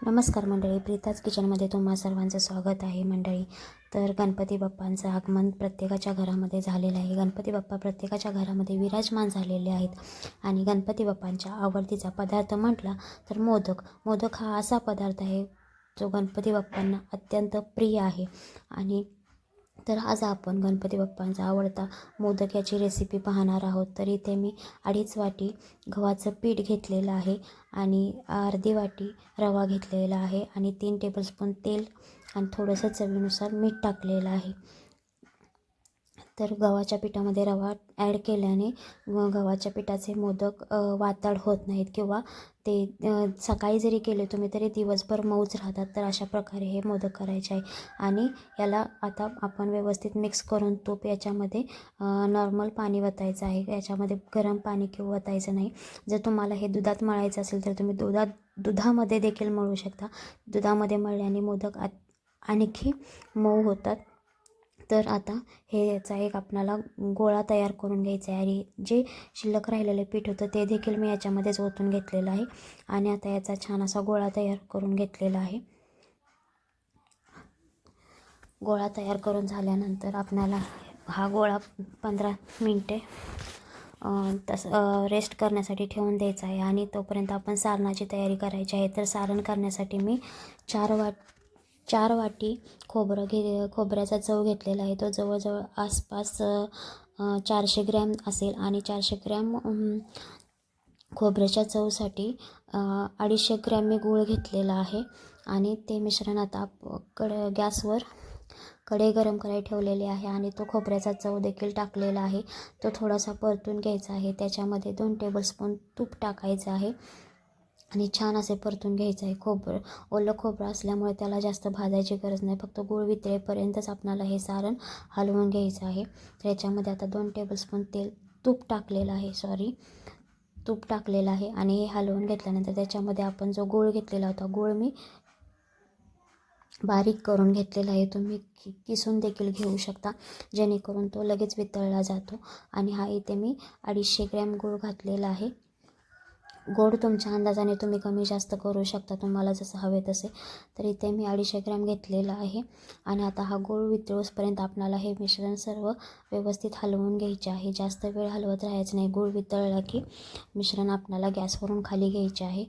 नमस्कार मंडळी प्रीताज किचनमध्ये तुम्हा सर्वांचं स्वागत आहे मंडळी. तर गणपती बाप्पांचं आगमन प्रत्येकाच्या घरामध्ये झालेलं आहे. गणपती बाप्पा प्रत्येकाच्या घरामध्ये विराजमान झालेले आहेत आणि गणपती बाप्पांच्या आवडतीचा पदार्थ म्हटला तर मोदक. मोदक हा असा पदार्थ आहे जो गणपती बाप्पांना अत्यंत प्रिय आहे. आणि तर आज आपण गणपती बाप्पांचा आवडता मोदक याची रेसिपी पाहणार आहोत. तर इथे मी अडीच वाटी गव्हाचं पीठ घेतलेलं आहे आणि अर्धी वाटी रवा घेतलेला आहे आणि तीन टेबलस्पून तेल आणि थोडंसं चवीनुसार मीठ टाकलेलं आहे. तर गव्हाच्या पिठामध्ये रवा ॲड केल्याने व गव्हाच्या पिठाचे मोदक वाताड होत नाहीत किंवा ते सकाळी जरी केले तुम्ही तरी दिवसभर मऊच राहतात. तर अशा प्रकारे हे मोदक करायचे आहे. आणि याला आता आपण व्यवस्थित मिक्स करून तूप याच्यामध्ये नॉर्मल पाणी वतायचं आहे. याच्यामध्ये गरम पाणी किंवा वतायचं नाही. जर तुम्हाला हे दुधात मळायचं असेल तर तुम्ही दुधात दुधामध्ये देखील मळू शकता. दुधामध्ये मळल्याने मोदक आ आणखी मऊ होतात. तर आता हे याचा एक आपणाला गोळा तयार करून घ्यायचा आहे. आणि जे शिल्लक राहिलेलं पीठ होतं ते देखील मी याच्यामध्येच ओतून घेतलेलं आहे. आणि आता याचा छान असा गोळा तयार करून घेतलेला आहे. गोळा तयार करून झाल्यानंतर आपणाला हा गोळा पंधरा मिनटे तसं रेस्ट करण्यासाठी ठेवून द्यायचा आहे. आणि तोपर्यंत आपण सारणाची तयारी करायची आहे. तर सारण करण्यासाठी मी चार वाट चार वाटी खोबरं घे खोबऱ्याचा चव घेतलेला आहे. तो जवळजवळ आसपास चारशे ग्रॅम असेल आणि चारशे ग्रॅम खोबऱ्याच्या चवसाठी अडीचशे ग्रॅम मी गूळ घेतलेला आहे आणि ते मिश्रण आता कड गॅसवर कढई गरम करायला ठेवलेली आहे आणि तो खोबऱ्याचा चव देखील टाकलेला आहे. तो थोडासा परतून घ्यायचा आहे. त्याच्यामध्ये दोन टेबलस्पून तूप टाकायचं आहे. आणि छान असे परतून घ्यायचं आहे. खोबरं ओलं खोबरं असल्यामुळे त्याला जास्त भाजायची गरज नाही. फक्त गूळ वितळेपर्यंतच आपणाला हे सारण हलवून घ्यायचं आहे. तर याच्यामध्ये आता दोन टेबलस्पून तेल तूप टाकलेलं आहे. सॉरी तूप टाकलेलं आहे आणि हे हलवून घेतल्यानंतर त्याच्यामध्ये आपण जो गूळ घेतलेला होता गूळ मी बारीक करून घेतलेला आहे. तुम्ही कि किसून देखील घेऊ शकता जेणेकरून तो लगेच वितळला जातो. आणि हा इथे मी अडीचशे ग्रॅम गूळ घातलेला आहे. गोड तुमच्या अंदाजाने तुम्ही कमी जास्त करू शकता तुम्हाला जसं हवे तसे. तर इथे मी अडीचशे ग्रॅम घेतलेला आहे आणि आता हा गूळ वितळूसपर्यंत आपणाला हे मिश्रण सर्व व्यवस्थित हलवून घ्यायचे आहे. जास्त वेळ हलवत राहायचं नाही. गूळ वितळला की मिश्रण आपणाला गॅसवरून खाली घ्यायचे आहे.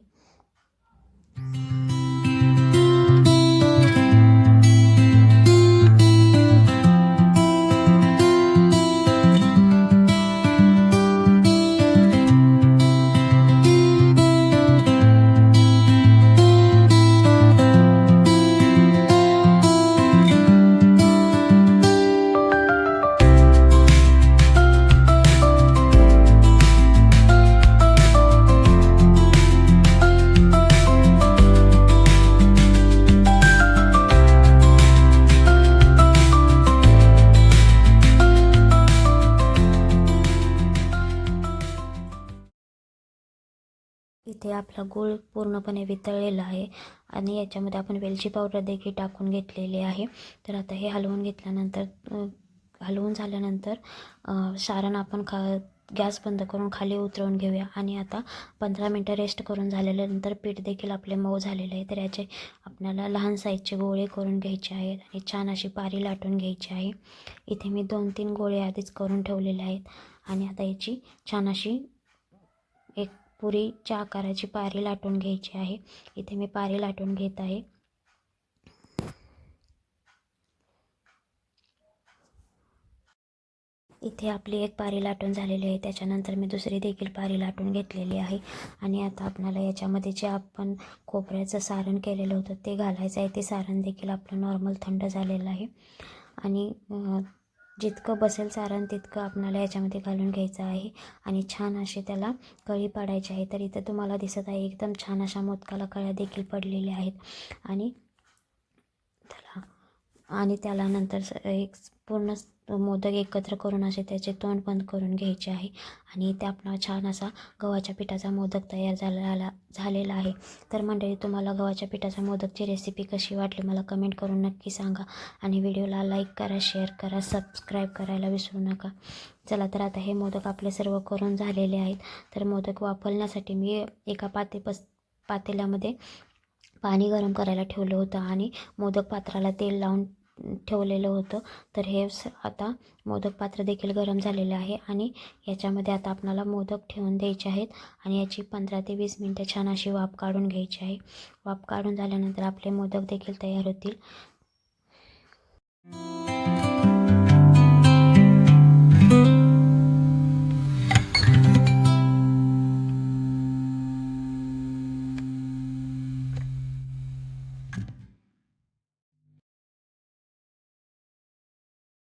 इथे आपला गूळ पूर्णपणे वितळलेला आहे आणि याच्यामध्ये आपण वेलची पावडर देखील टाकून घेतलेली आहे. तर आता हे हलवून घेतल्यानंतर हलवून झाल्यानंतर सारण आपण खा गॅस बंद करून खाली उतरवून घेऊया. आणि आता पंधरा मिनटं रेस्ट करून झाल्यानंतर पीठ देखील आपले मऊ झालेले आहे. तर याचे आपल्याला लहान साईजचे गोळे करून घ्यायचे आहेत आणि छान अशी पारी लाटून घ्यायची आहे. इथे मी दोन तीन गोळे आधीच करून ठेवलेले आहेत. आणि आता याची छान अशी एक पुरीच्या आकाराची पारी लाटून घ्यायची आहे. इथे मी पारी लाटून घेत आहे. इथे आपली एक पारी लाटून झालेली आहे. त्याच्यानंतर मी दुसरी देखील पारी लाटून घेतलेली आहे. आणि आता आपल्याला याच्यामध्ये जे आपण खोबऱ्याचं सारण केलेलं होतं ते घालायचं आहे. ते सारण देखील आपलं नॉर्मल थंड झालेलं आहे. आणि जितकं बसेल सारण तितकं आपल्याला याच्यामध्ये घालून घ्यायचं आहे. आणि छान असे त्याला कळी पाडायची आहे. तर इथं तुम्हाला दिसत आहे एकदम छान अशा मोदकाला कळ्या देखील पडलेल्या आहेत. आणि त्याला आणि त्याला नंतर स- एक पूर्ण मोदक एकत्र करून असे त्याचे तोंड बंद करून घ्यायचे आहे. आणि इथे आपला छान असा गव्हाच्या पिठाचा मोदक तयार झालेला झालेला आहे. तर मंडळी तुम्हाला गव्हाच्या पिठाचा मोदकची रेसिपी कशी वाटली मला कमेंट करून नक्की सांगा. आणि व्हिडिओला लाईक करा शेअर करा सबस्क्राईब करायला विसरू नका. चला तर आता हे मोदक आपले सर्व करून झालेले आहेत. तर मोदक वापरण्यासाठी मी एका पाते पस पातेल्यामध्ये पाणी गरम करायला ठेवलं होतं. आणि मोदक पात्राला तेल लावून ठेवलेलं होतं. तर हे स आता मोदक पात्र देखील गरम झालेलं आहे आणि याच्यामध्ये आता आपणाला मोदक ठेवून द्यायचे आहेत आणि याची पंधरा ते वीस मिनटं छान अशी वाफ काढून घ्यायची आहे. वाफ काढून झाल्यानंतर आपले मोदक देखील तयार होतील.